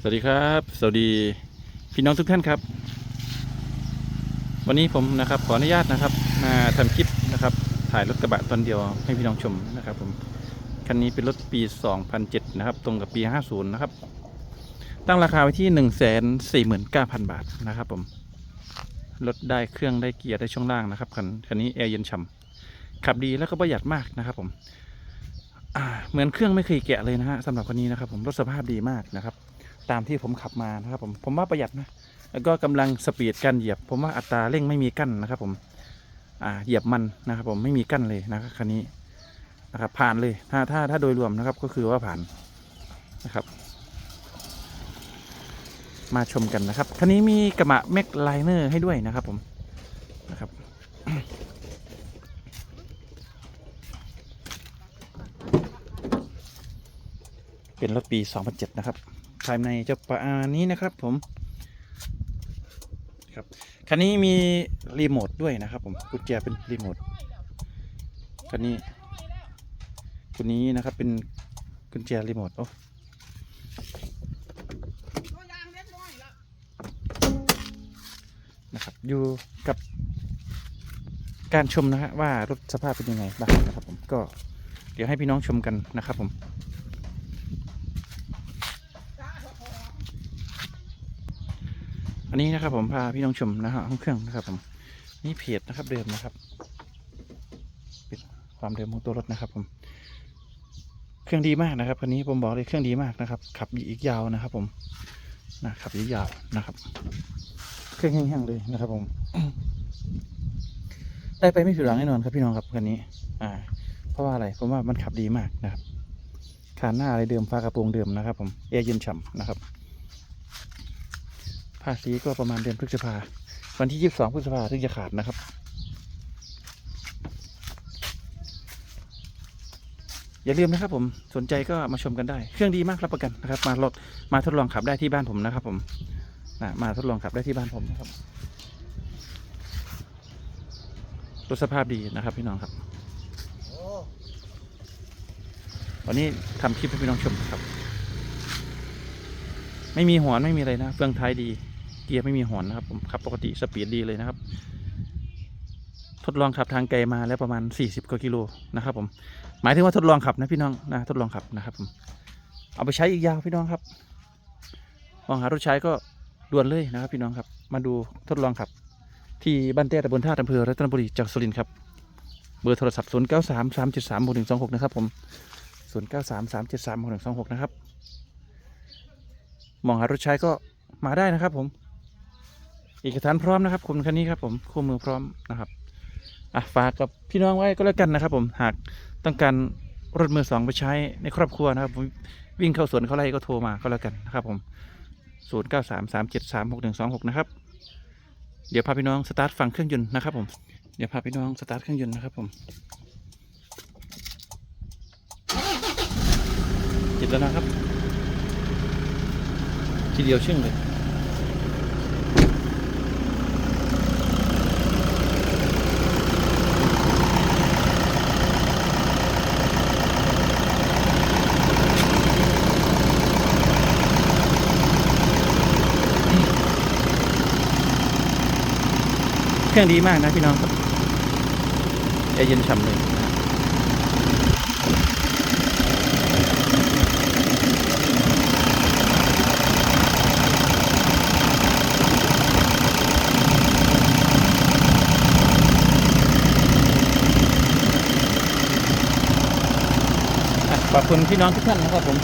สวัสดีครับ สวัสดีพี่น้องทุกท่านครับ วันนี้ผมนะครับขออนุญาตนะครับมาทำคลิปนะครับ ถ่ายรถกระบะตอนเดียวให้พี่น้องชมนะครับผมคันนี้เป็นรถปี 2007 นะครับ ตรงกับปี 50 นะครับ ตั้งราคาไว้ที่ 149,000 บาทนะครับผมรถได้เครื่องได้เกียร์ได้ช่วงล่างนะครับคันคันนี้แอร์เย็นฉ่ำขับดีแล้วก็ประหยัดมากนะครับผมเหมือนเครื่องไม่เคยแกะเลยนะฮะสำหรับคันนี้นะครับ ผมรถสภาพดีมากนะครับ ตามที่ผมขับมานะครับผมผมว่าประหยัดนะแล้วก็กำลังสปีดการเหยียบ ผมว่าอัตราเร่งไม่มีกั้นนะครับ ผมอ่าเหยียบมันนะครับ ผมไม่มีกั้นเลยนะครับคันนี้นะครับ ผ่านเลยถ้าถ้าถ้าโดยรวมนะครับก็คือว่าผ่านนะครับ มาชมกันนะครับคันนี้มีกระบะแม็กไลเนอร์ให้ด้วยนะครับ ผมนะครับเป็นรถปี 2007 นะครับ ภายในจะประมาณนี้นะครับผมครับคันนี้มีรีโมทด้วยนะครับ ผมกุญแจเป็นรีโมทคันนี้คันนี้นะครับเป็นกุญแจรีโมทโอ้นะครับอยู่กับการชมนะฮะว่ารถสภาพเป็นยังไงบ้างนะครับผมก็เดี๋ยวให้พี่น้องชมกันนะครับผมันนี้นะครับผมพาพี่น้องชมนะฮะห้องเครื่องนะครับผมนี่เพจนะครับเดิมนะครับเป็นความเดิมของตัวรถนะครับ ผม เครื่องดีมากนะครับคันนี้ผมบอกเลยเครื่องดีมากนะครับ ขับอีกยาวนะครับ ผมนะขับอีกยาวนะครับ เครื่องแห้งๆเลยนะครับ ผม ได้ไปไม่ผิดหวังแน่นอนครับพี่น้องครับคันนี้ อ่า เพราะว่าอะไรเพราะว่ามันขับดีมากนะครับคานหน้าอะไรเดิมฟ้ากระโปรงเดิมนะครับ ผมแอร์เย็นฉ่ำนะครับาษีก็ประมาณเดือนพฤษภา วันที่ 22 พฤษภาถึงจะขาดนะครับ อย่าลืมนะครับผมสนใจก็มาชมกันได้ เครื่องดีมากรับประกันนะครับ มาลดมาทดลองขับได้ที่บ้านผมนะครับ ผมนะมาทดลองขับได้ที่บ้านผมนะครับรถสภาพดีนะครับพี่น้องครับวันนี้ทำคลิปให้พี่น้องชมครับ ไม่มีหอนไม่มีอะไรนะเฟืองท้ายดี เกียร์ไม่มีหอนนะครับผมขับปกติสปีดดีเลยนะครับ ทดลองขับทางไกลมาแล้วประมาณ 40กว่ากิโลนะครับ ผม หมายถึงว่าทดลองขับนะพี่น้องนะทดลองขับนะครับผมเอาไปใช้อีกยาวพี่น้องครับมองหารถใช้ก็ด่วนเลยนะครับ พี่น้องครับ มาดูทดลองขับ ที่บ้านเต้ตำบลท่าอำเภอรัตนบุรีจังหวัดสุรินทร์ครับเบอร์โทรศัพท์ 0 9 3 3 7 3 1 2 6 นะครับผม 0 9 3 3 7 3 1 2 6 นะครับ มองหารถใช้ก็มาได้นะครับผม เอกสารพร้อมนะครับคุณคันนี้ครับผมคู่มือพร้อมนะครับอะฝากกับพี่น้องไว้ก็แล้วกันนะครับ ผมหากต้องการรถมือสองไปใช้ในครอบครัวนะครับผมวิ่งเข้าสวนเข้าไร่ก็โทรมาก็แล้วกันนะครับผมศูนย์เก้าสามสามเจ็ดสามหกหนึ่งสองหกนะครับ เดี๋ยวพาพี่น้องสตาร์ทฟังเครื่องยนต์นะครับผม เดี๋ยวพาพี่น้องสตาร์ทเครื่องยนต์นะครับผมติดแล้วนะครับ ทีเดียวชึ่งเลย รื่องดีมากนะพี่น้องครับแอร์เย็นฉ่ำเลยนะครับอะขอบคุณพี่น้องทุกท่านนะครับผม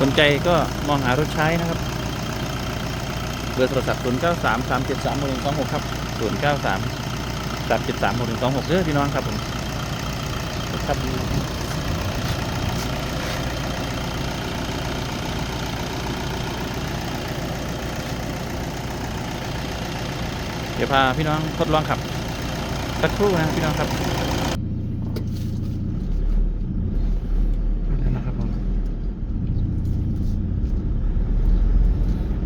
สนใจก็มองหารถใช้นะครับ เบอร์โทรศัพท์0 9 3 3 7 3 1 2 6 ครับ 0 9 3 3 7 3 1 2 6เด้อพี่น้องครับผมครับเดี๋ยวพาพี่น้องทดลองขับ สักครู่นะพี่น้องครับมาแล้วนะครับผม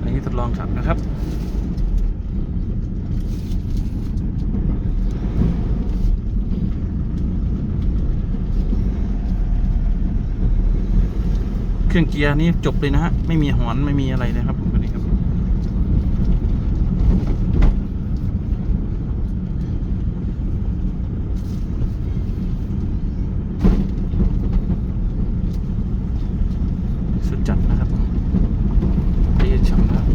อันนี้ทดลองขับนะครับ เครื่องเกียร์นี่จบเลยนะฮะ ไม่มีหอนไม่มีอะไรเลยครับผมคันนี้ครับ สุดจัดนะครับผมเรียฉ่ำนะครับ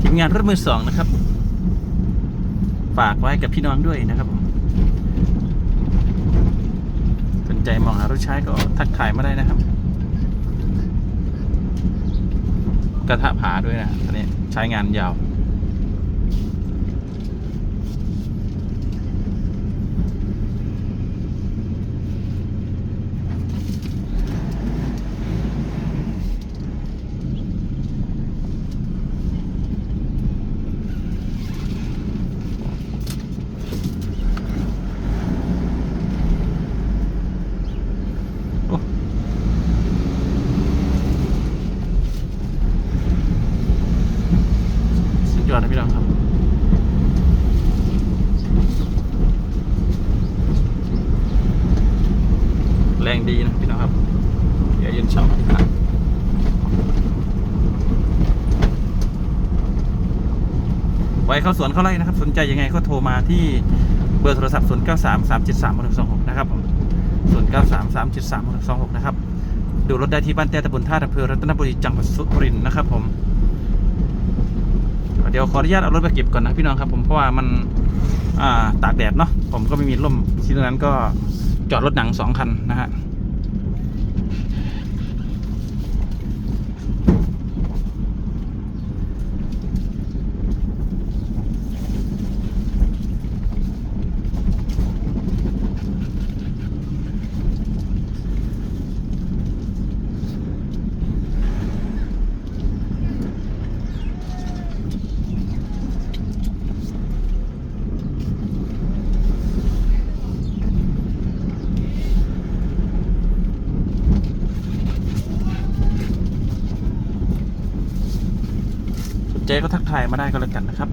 ทีม งานรถมือสองนะครับ ฝากไว้กับพี่น้องด้วยนะครับผมสนใจมองหารถใช้ก็ทักทายมาได้นะครับ กระทะผาด้วยนะอันนี้ใช้งานยาว ยอดนะพี่น้องครับแรงดีนะพี่น้องครับเดี๋ยวเย็นช่ำนะครับไว้เข้าสวนเข้าไร่นะครับ สนใจยังไงก็โทรมาที่เบอร์โทรศัพท์ 0 9 3 3 7 3 6 2 6 นะครับ 0 9 3 3 7 3 6 2 6 นะครับ ดูรถได้ที่บ้านแต้ตะบนท่าตะเพือรัตนบุรีจังหวัดสุรินทร์นะครับผม เดี๋ยวขออนุญาตเอารถไปเก็บก่อนนะพี่น้องครับผมเพราะว่ามันอ่าตากแดดเนาะผมก็ไม่มีร่มที่ตรงนั้นก็จอดรถหนังสองคันนะฮะ ใจก็ทักทายมาได้ก็แล้วกันนะครับ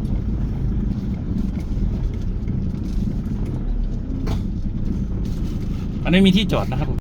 อันนี้มีที่จอดนะครับผม